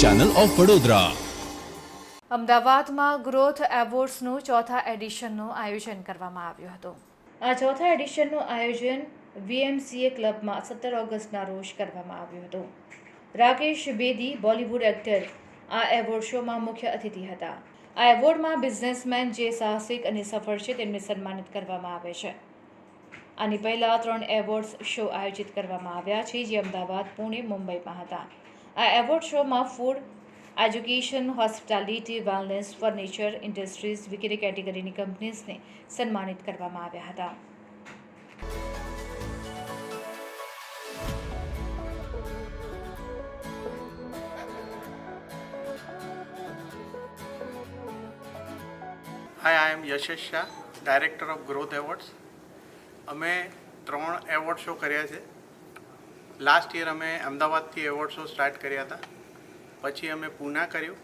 Channel of Vadodara અમદાવાદમાં growth એવોર્ડ્સનું ચોથા એડિશનનું આયોજન કરવામાં આવ્યું હતું. આ ચોથા એડિશનનું આયોજન વીએમસીએ ક્લબમાં સત્તર ઓગસ્ટના રોજ કરવામાં આવ્યું હતું. રાકેશ બેદી બોલિવૂડ એક્ટર આ એવોર્ડ શોમાં મુખ્ય અતિથિ હતા. આ એવોર્ડમાં બિઝનેસમેન જે સાહસિક અને સફળ છે તેમને સન્માનિત કરવામાં આવે છે. આની પહેલાં ત્રણ એવોર્ડ્સ શો આયોજિત કરવામાં આવ્યા છે, જે અમદાવાદ, પુણે, મુંબઈમાં હતા. આ એવોર્ડ શોમાં food, education, hospitality, wellness, furniture, industries વગેરે કેટેગરીની કંપનીઝને સન્માનિત કરવામાં આવ્યા હતા. Hi I am Yashesh Shah director of growth awards અમે ત્રણ એવોર્ડ શો કર્યા છે. લાસ્ટ યર અમે અમદાવાદથી એવોર્ડ શો સ્ટાર્ટ કર્યા હતા. પછી અમે પૂના કર્યું,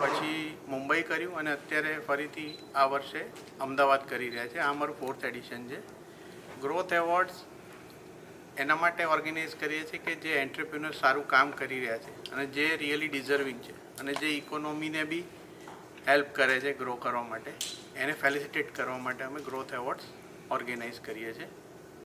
પછી મુંબઈ કર્યું અને અત્યારે ફરીથી આ વર્ષે અમદાવાદ કરી રહ્યા છે. આ અમારું ફોર્થ એડિશન છે. ગ્રોથ એવોર્ડ્સ એના માટે ઓર્ગેનાઇઝ કરીએ છીએ કે જે એન્ટરપ્રિન્યોર સારું કામ કરી રહ્યા છે અને જે રિયલી ડિઝર્વિંગ છે અને જે ઇકોનોમીને બી હેલ્પ કરે છે ગ્રો કરવા માટે. એને ફેલિસિટેટ કરવા માટે અમે ગ્રોથ એવોર્ડ્સ ઓર્ગેનાઇઝ કરીએ છીએ.